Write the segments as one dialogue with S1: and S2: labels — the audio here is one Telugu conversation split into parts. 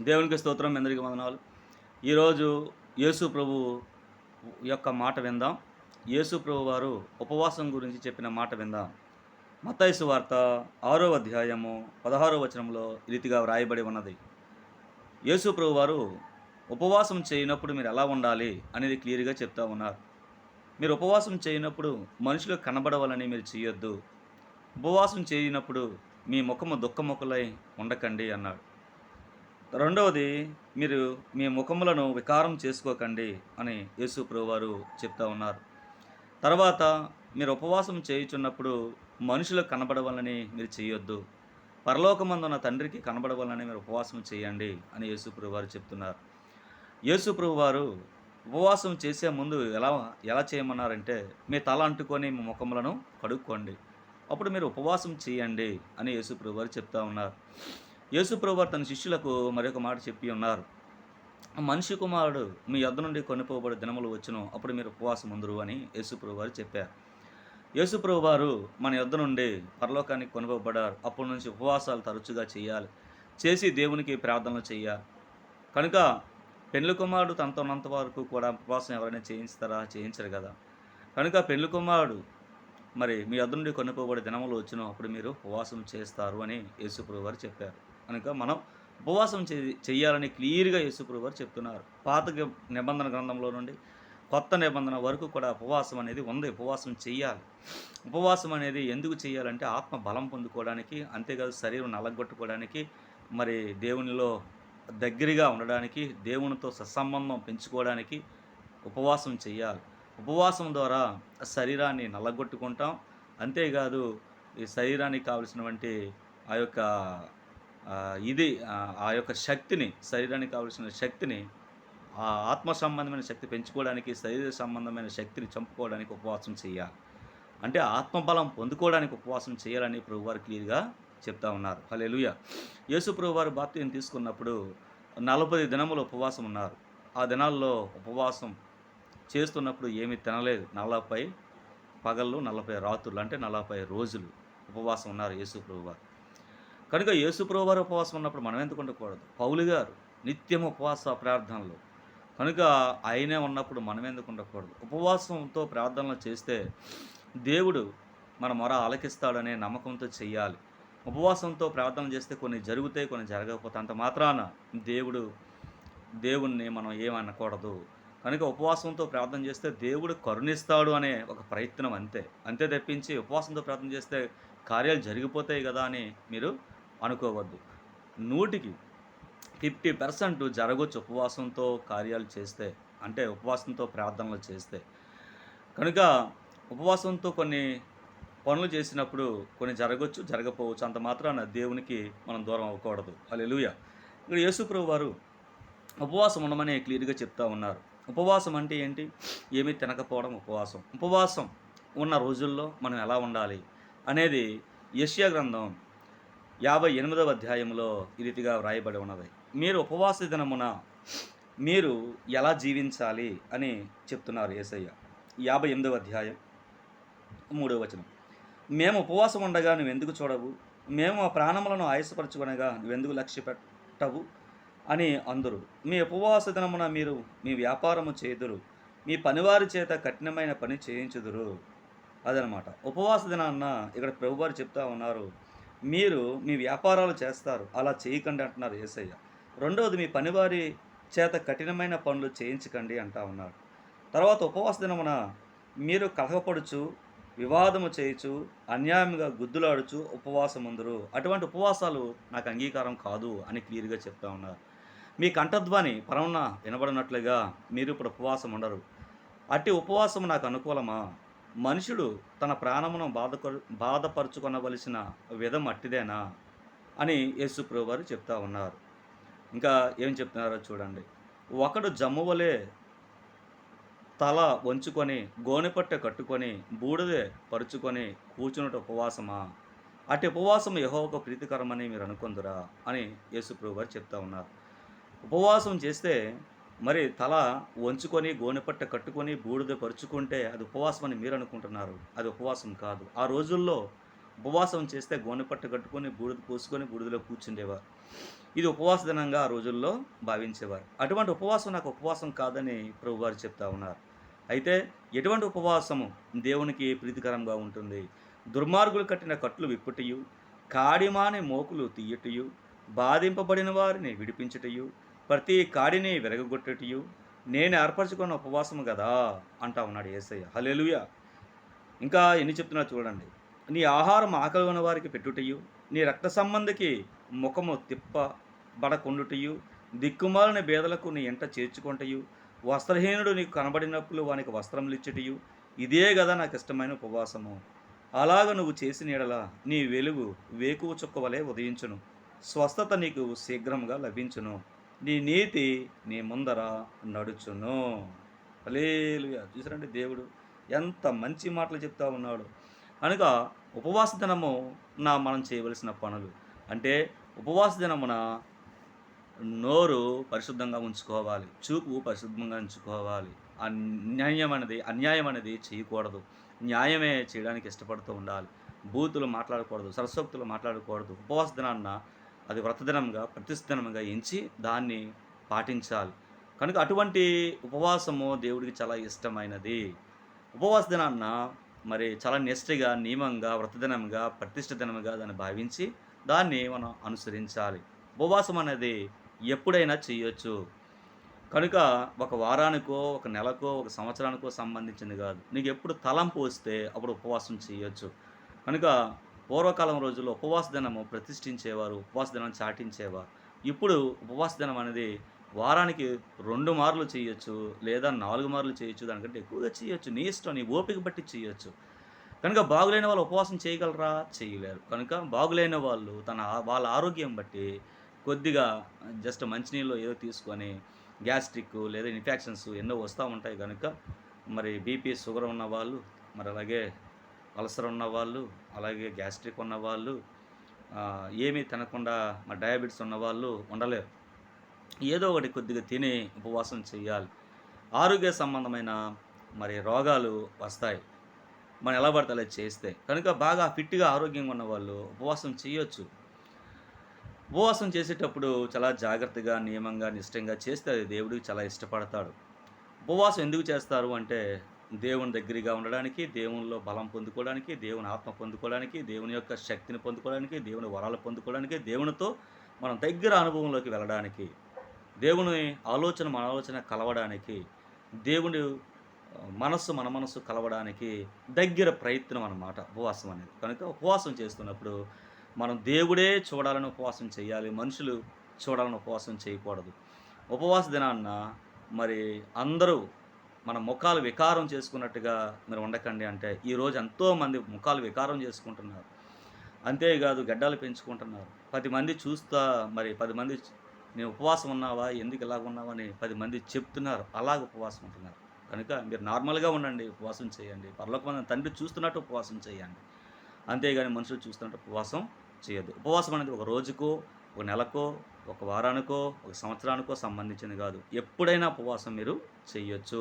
S1: దేవునికి స్తోత్రం మీ అందరికీ వందనాలు. ఈరోజు యేసు ప్రభు యొక్క మాట విందాం. యేసు ప్రభు వారు ఉపవాసం గురించి చెప్పిన మాట విందాం. మత్తైసు వార్త ఆరో అధ్యాయము పదహారో వచనంలో రీతిగా వ్రాయబడి ఉన్నది. యేసు ప్రభు వారు ఉపవాసం చేయనప్పుడు మీరు ఎలా ఉండాలి అనేది క్లియర్గా చెప్తా ఉన్నారు. మీరు ఉపవాసం చేయనప్పుడు మనుషులకు కనబడవాలని మీరు చేయొద్దు. ఉపవాసం చేయనప్పుడు మీ ముఖము దుఃఖముఖలై ఉండకండి అన్నాడు. రెండవది మీరు మీ ముఖములను వికారం చేసుకోకండి అని యేసు ప్రభువారు చెప్తా ఉన్నారు. తర్వాత మీరు ఉపవాసం చేయుచున్నప్పుడు మనుషులకు కనబడవాలని మీరు చేయొద్దు. పరలోకమందున్న తండ్రికి కనబడవాలని మీరు ఉపవాసం చేయండి అని యేసు వారు చెప్తున్నారు. యేసు వారు ఉపవాసం చేసే ముందు ఎలా ఎలా చేయమన్నారంటే మీ తల అంటుకొని మీ ముఖములను కడుక్కోండి. అప్పుడు మీరు ఉపవాసం చేయండి అని యేసు వారు చెప్తా ఉన్నారు. యేసుప్రభు తన శిష్యులకు మరొక మాట చెప్పి ఉన్నారు. మనిషి కుమారుడు మీ యొద్ద నుండి కొనిపోబడి దినములు వచ్చును అప్పుడు మీరు ఉపవాసం ఉందరు అని యేసుప్రభు వారు చెప్పారు. యేసుప్రభు వారు మన యొద్ద నుండి పరలోకానికి కొనుకోబడ్డారు అప్పటి నుంచి ఉపవాసాలు తరచుగా చేయాలి. చేసి దేవునికి ప్రార్థనలు చేయాలి. కనుక పెళ్ళి కుమారుడు తనతో ఉన్నంత వరకు కూడా ఉపవాసం ఎవరైనా చేయించుతారా? చేయించరు కదా. కనుక పెళ్ళి కుమారుడు మరి మీ వద్ద నుండి కొనుక్కోబడి దినములు వచ్చిన అప్పుడు మీరు ఉపవాసం చేస్తారు అని యేసుప్రభు వారు చెప్పారు. కనుక మనం ఉపవాసం చే చేయాలని క్లియర్గా యేసుప్రభు గారు చెప్తున్నారు. పాత నిబంధన గ్రంథంలో నుండి కొత్త నిబంధన వరకు కూడా ఉపవాసం అనేది ఉంది. ఉపవాసం చేయాలి ఉపవాసం అనేది ఎందుకు చేయాలంటే ఆత్మ బలం పొందుకోవడానికి అంతేకాదు శరీరం నలగొట్టుకోవడానికి మరి దేవునిలో దగ్గరగా ఉండడానికి దేవునితో సత్సంబంధం పెంచుకోవడానికి ఉపవాసం చేయాలి ఉపవాసం ద్వారా శరీరాన్ని నల్లగొట్టుకుంటాం అంతేకాదు ఈ శరీరానికి కావలసినటువంటి ఆ యొక్క ఇది ఆ, యొక్క శక్తిని శరీరానికి కావలసిన శక్తిని ఆ ఆత్మ సంబంధమైన శక్తి పెంచుకోవడానికి శరీర సంబంధమైన శక్తిని చంపుకోవడానికి ఉపవాసం చేయాలి. అంటే ఆత్మబలం పొందుకోవడానికి ఉపవాసం చేయాలని ప్రభువారు క్లియర్గా చెప్తా ఉన్నారు. హల్లెలూయ. యేసు ప్రభువారు బాప్తిని తీసుకున్నప్పుడు నలభై దినములు ఉపవాసం ఉన్నారు. ఆ దినాల్లో ఉపవాసం చేస్తున్నప్పుడు ఏమీ తినలేదు. నలభై పగళ్ళు నలభై రాత్రులు అంటే నలభై రోజులు ఉపవాసం ఉన్నారు యేసు ప్రభువారు. కనుక యేసుప్రభు వారు ఉపవాసం ఉన్నప్పుడు మనం ఎందుకు ఉండకూడదు? పౌలు గారు నిత్యం ఉపవాస ప్రార్థనలు. కనుక ఆయనే ఉన్నప్పుడు మనం ఎందుకు ఉండకూడదు? ఉపవాసంతో ప్రార్థనలు చేస్తే దేవుడు మన మొర ఆలకిస్తాడనే నమ్మకంతో చెయ్యాలి. ఉపవాసంతో ప్రార్థన చేస్తే కొన్ని జరుగుతాయి కొన్ని జరగకపోతే అంత మాత్రాన దేవుడు దేవుణ్ణి మనం ఏమనకూడదు. కనుక ఉపవాసంతో ప్రార్థన చేస్తే దేవుడు కరుణిస్తాడు అనే ఒక ప్రయత్నం అంతే. అంతే తెప్పించి ఉపవాసంతో ప్రార్థన చేస్తే కార్యాలు జరిగిపోతాయి కదా అని మీరు అనుకోవద్దు. నూటికి ఫిఫ్టీ పర్సెంట్ జరగవచ్చు ఉపవాసంతో కార్యాలు చేస్తే అంటే ఉపవాసంతో ప్రార్థనలు చేస్తే. కనుక ఉపవాసంతో కొన్ని పనులు చేసినప్పుడు కొన్ని జరగవచ్చు జరగపోవచ్చు అంత మాత్రాన దేవునికి మనం దూరం అవ్వకూడదు. అలెలుయ ఇక్కడ యేసుప్రభు వారు ఉపవాసం ఉండమని క్లియర్గా చెప్తా ఉన్నారు. ఉపవాసం అంటే ఏంటి? ఏమీ తినకపోవడం ఉపవాసం. ఉపవాసం ఉన్న రోజుల్లో మనం ఎలా ఉండాలి అనేది యష్యా గ్రంథం యాభై ఎనిమిదవ అధ్యాయంలో ఈ రీతిగా వ్రాయబడి ఉన్నది. మీరు ఉపవాస దినమున మీరు ఎలా జీవించాలి అని చెప్తున్నారు యేసయ్య యాభై ఎనిమిదవ అధ్యాయం మూడవ వచనం. మేము ఉపవాసం ఉండగా నువ్వెందుకు చూడవు? మేము ఆ ప్రాణములను ఆయుసపరచుకొనగా నువ్వెందుకు లక్ష్య పెట్టవు అని అందరు. మీ ఉపవాస దినమున మీరు మీ వ్యాపారము చేదురు. మీ పనివారి చేత కఠినమైన పని చేయించుదురు. అదనమాట. ఉపవాస దినాన్న ఇక్కడ ప్రభువారు చెప్తా ఉన్నారు. మీరు మీ వ్యాపారాలు చేస్తారు. అలా చేయకండి అంటున్నారు ఏసయ్య. రెండవది మీ పనివారి చేత కఠినమైన పనులు చేయించకండి అంటా ఉన్నారు. తర్వాత ఉపవాస దినమున మీరు కలహపడుచు వివాదము చేయచు అన్యాయంగా గుద్దులాడుచు ఉపవాసం ఉందరు అటువంటి ఉపవాసాలు నాకు అంగీకారం కాదు అని క్లియర్గా చెప్తా ఉన్నారు. మీ కంఠధ్వని పరమున వినబడినట్లుగా మీరు ఇప్పుడు ఉపవాసం ఉండరు అట్టి ఉపవాసం నాకు అనుకూలమా? మనుషుడు తన ప్రాణమును బాధ బాధపరుచుకొనవలసిన విధం అట్టిదేనా అని యేసుప్రభు వారు చెప్తా ఉన్నారు. ఇంకా ఏం చెప్తున్నారో చూడండి. ఒకడు జమ్మువలే తల వంచుకొని గోనెపట్టె కట్టుకొని బూడిదే పరుచుకొని కూర్చున్నట్టు ఉపవాసమా? అటు ఉపవాసం యెహోవాకు ప్రీతికరమని మీరు అనుకుందురా అని యేసుప్రభు గారు చెప్తా ఉన్నారు. ఉపవాసం చేస్తే మరి తల వంచుకొని గోనెపట్ట కట్టుకొని బూడిద పరుచుకుంటే అది ఉపవాసం అని మీరు అనుకుంటున్నారు. అది ఉపవాసం కాదు. ఆ రోజుల్లో ఉపవాసం చేస్తే గోనెపట్ట కట్టుకొని బూడిద పోసుకొని బూడిదలో కూర్చుండేవారు. ఇది ఉపవాస దినంగా ఆ రోజుల్లో భావించేవారు. అటువంటి ఉపవాసం నాకు ఉపవాసం కాదని ప్రభువారు చెప్తా ఉన్నారు. అయితే ఎటువంటి ఉపవాసము దేవునికి ప్రీతికరంగా ఉంటుంది? దుర్మార్గులు కట్టిన కట్లు విప్పుటయు కాడిమాని మోకులు తీయటయు బాధింపబడిన వారిని విడిపించుటయు ప్రతి కాడిని విరగగొట్టుటయు నేను ఏర్పరచుకున్న ఉపవాసం కదా అంటా ఉన్నాడు ఏసయ్య. హలెలుయ ఇంకా ఎన్ని చెప్తున్నా చూడండి. నీ ఆహారం ఆకలి ఉన్న వారికి పెట్టుటయు నీ రక్త సంబంధికి ముఖము తిప్ప బడకొండుటయు దిక్కుమాలిన బేదలకు నీ ఎంట చేర్చుకుంటయు వస్త్రహీనుడు నీకు కనబడినప్పుడు వానికి వస్త్రములు ఇచ్చటయు ఇదే కదా నాకు ఇష్టమైన ఉపవాసము. అలాగ నువ్వు చేసిన ఎడల నీ వెలుగు వేకువ చుక్క వలె ఉదయించును. స్వస్థత నీకు శీఘ్రంగా లభించును. నీ నీతి నీ ముందర నడుచును. అలేలుగా చూసారండి దేవుడు ఎంత మంచి మాటలు చెప్తా ఉన్నాడు. కనుక ఉపవాస దినము నా మనం చేయవలసిన పనులు అంటే ఉపవాస దినమున నోరు పరిశుద్ధంగా ఉంచుకోవాలి చూపు పరిశుద్ధంగా ఉంచుకోవాలి. అన్యాయం అనేది అన్యాయం అనేది చేయకూడదు. న్యాయమే చేయడానికి ఇష్టపడుతూ ఉండాలి. బూతులు మాట్లాడకూడదు సరస్వక్తులు మాట్లాడకూడదు. ఉపవాస దినాన్న అది వ్రతదినంగా ప్రతిష్ఠినంగా ఎంచి దాన్ని పాటించాలి. కనుక అటువంటి ఉపవాసము దేవుడికి చాలా ఇష్టమైనది. ఉపవాస దినాన్న మరి చాలా నిష్ఠగా నియమంగా వ్రతదినంగా ప్రతిష్ట దినంగా దాన్ని భావించి దాన్ని మనం అనుసరించాలి. ఉపవాసం అనేది ఎప్పుడైనా చేయొచ్చు. కనుక ఒక వారానికో ఒక నెలకో ఒక సంవత్సరానికో సంబంధించింది కాదు. నీకు ఎప్పుడు తలంపు వస్తే అప్పుడు ఉపవాసం చేయొచ్చు. కనుక పూర్వకాలం రోజుల్లో ఉపవాస దినము ప్రతిష్ఠించేవారు ఉపవాస దినం చాటించేవారు ఇప్పుడు ఉపవాస దినం అనేది వారానికి రెండు మార్లు చేయొచ్చు లేదా నాలుగు మార్లు చేయొచ్చు దానికంటే ఎక్కువగా చేయొచ్చు. నీ ఇష్టం నీ ఓపిక బట్టి చేయొచ్చు. కనుక బాగులేని వాళ్ళు ఉపవాసం చేయగలరా? చేయలేరు. కనుక బాగులేని వాళ్ళు తన వాళ్ళ ఆరోగ్యం బట్టి కొద్దిగా జస్ట్ మంచినీళ్ళు ఏదో తీసుకొని గ్యాస్ట్రిక్ లేదా ఇన్ఫెక్షన్స్ ఎన్నో వస్తూ ఉంటాయి. కనుక మరి బీపీ షుగర్ ఉన్న వాళ్ళు మరి అలాగే అల్సర్ ఉన్నవాళ్ళు అలాగే గ్యాస్ట్రిక్ ఉన్నవాళ్ళు ఏమీ తినకుండా మా డయాబెటీస్ ఉన్నవాళ్ళు ఉండలేరు. ఏదో ఒకటి కొద్దిగా తిని ఉపవాసం చేయాలి. ఆరోగ్య సంబంధమైన మరి రోగాలు వస్తాయి. మనం ఎలా పడితే అలా చేస్తే. కనుక బాగా ఫిట్గా ఆరోగ్యంగా ఉన్నవాళ్ళు ఉపవాసం చేయొచ్చు. ఉపవాసం చేసేటప్పుడు చాలా జాగ్రత్తగా నియమంగా నిష్టంగా చేస్తే అది దేవుడికి చాలా ఇష్టపడతాడు. ఉపవాసం ఎందుకు చేస్తారు అంటే దేవుని దగ్గరగా ఉండడానికి దేవునిలో బలం పొందుకోవడానికి దేవుని ఆత్మ పొందుకోవడానికి దేవుని యొక్క శక్తిని పొందుకోవడానికి దేవుని వరాలు పొందుకోవడానికి దేవునితో మనం దగ్గర అనుభవంలోకి వెళ్ళడానికి దేవుని ఆలోచన మన ఆలోచన కలవడానికి దేవుని మనస్సు మన మనస్సు కలవడానికి దగ్గర ప్రయత్నం అన్నమాట ఉపవాసం అనేది. కనుక ఉపవాసం చేస్తున్నప్పుడు మనం దేవుడే చూడాలని ఉపవాసం చేయాలి మనుషులు చూడాలని ఉపవాసం చేయకూడదు. ఉపవాస దినాన్న మరి అందరూ మన ముఖాలు వికారం చేసుకున్నట్టుగా మీరు ఉండకండి అంటే ఈరోజు ఎంతోమంది ముఖాలు వికారం చేసుకుంటున్నారు. అంతేకాదు గడ్డాలు పెంచుకుంటున్నారు. పది మంది చూస్తా మరి పది మంది నేను ఉపవాసం ఉన్నావా? ఎందుకు ఇలాగ ఉన్నావా అని పది మంది చెప్తున్నారు. అలాగ ఉపవాసం ఉంటున్నారు. కనుక మీరు నార్మల్గా ఉండండి ఉపవాసం చేయండి. పర్లోకమైన తండ్రి చూస్తున్నట్టు ఉపవాసం చేయండి. అంతేగాని మనుషులు చూస్తున్నట్టు ఉపవాసం చేయొద్దు. ఉపవాసం అనేది ఒక రోజుకో ఒక నెలకో ఒక వారానికో ఒక సంవత్సరానికో సంబంధించింది కాదు. ఎప్పుడైనా ఉపవాసం మీరు చేయొచ్చు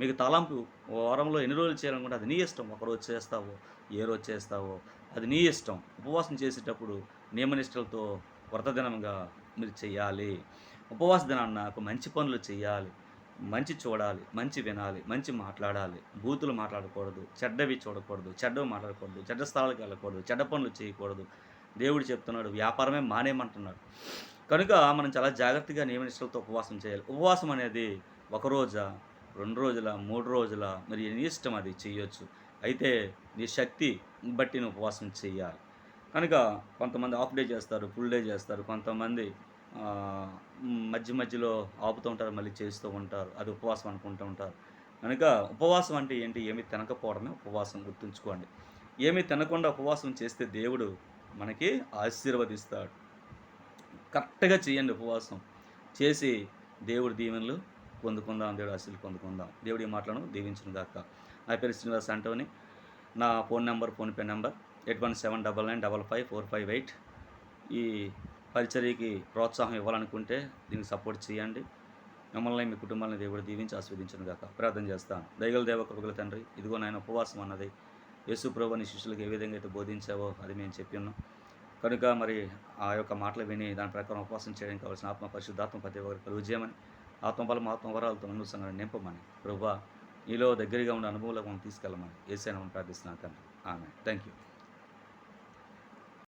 S1: మీకు తలంపు వారంలో ఎన్ని రోజులు చేయాలనుకుంటే అది నీ ఇష్టం. ఒకరోజు చేస్తావో ఏ రోజు చేస్తావో అది నీ ఇష్టం. ఉపవాసం చేసేటప్పుడు నియమనిష్టలతో వ్రతదినంగా మీరు చేయాలి ఉపవాస దినాన్న ఒక మంచి పనులు చేయాలి మంచి చూడాలి మంచి వినాలి మంచి మాట్లాడాలి. బూతులు మాట్లాడకూడదు చెడ్డవి చూడకూడదు చెడ్డవి మాట్లాడకూడదు చెడ్డ స్థలాలకు వెళ్ళకూడదు చెడ్డ పనులు చేయకూడదు. దేవుడు చెప్తున్నాడు వ్యాపారమే మానేయమంటున్నాడు. కనుక మనం చాలా జాగ్రత్తగా నియమనిష్టలతో ఉపవాసం చేయాలి. ఉపవాసం అనేది ఒక రోజా రెండు రోజుల మూడు రోజుల మరి నీ ఇష్టం అది చేయొచ్చు అయితే నీ శక్తి బట్టి నువ్వు ఉపవాసం చేయాలి కనుక కొంతమంది హాఫ్ డే చేస్తారు ఫుల్ డే చేస్తారు. కొంతమంది మధ్య మధ్యలో ఆపుతూ ఉంటారు మళ్ళీ చేస్తూ ఉంటారు. అది ఉపవాసం అనుకుంటూ ఉంటారు. కనుక ఉపవాసం అంటే ఏంటి? ఏమి తినకపోవడమే ఉపవాసం గుర్తుంచుకోండి. ఏమి తినకుండా ఉపవాసం చేస్తే దేవుడు మనకి ఆశీర్వదిస్తాడు. కరెక్ట్గా చేయండి ఉపవాసం. చేసి దేవుడి దీవెనలు పొందుకుందాం దేవుడు ఆశీలు పొందుకుందాం. దేవుడి మాటలను దీవించిన గాక. నా పేరు శ్రీనివాస్ అంటోని నా phone number PhonePe number eight one seven double nine double five four five eight. ఈ పరిచర్యకి ప్రోత్సాహం ఇవ్వాలనుకుంటే దీనికి సపోర్ట్ చేయండి. మిమ్మల్ని మీ కుటుంబాలను దేవుడు దీవించి ఆస్వాదించను గాక. ప్రార్థన చేస్తాను. దైగల దేవ కృపగల తండ్రి ఇదిగో నాయన ఉపవాసం అన్నది యేసు నీ శిష్యులకు ఏ విధంగా అయితే బోధించావో అది మేము చెప్పి ఉన్నాం. కనుక మరి ఆ యొక్క మాటలు విని దాని ప్రకారం ఉపవాసం చేయడానికి కావాల్సిన ఆత్మ పరిశుద్ధాత్మ ప్రతి ఒక్కరికి కలుగు చేయమని ఆత్మబలం ఆత్మవరాలతో నన్ను సంగతి నింపమని ప్రభా నీలో దగ్గరగా ఉన్న అనుభవంలో మనం తీసుకెళ్ళమని ఏసైనా మనం ప్రార్థిస్తున్నాను తండ్రి. ఆమె థ్యాంక్ యూ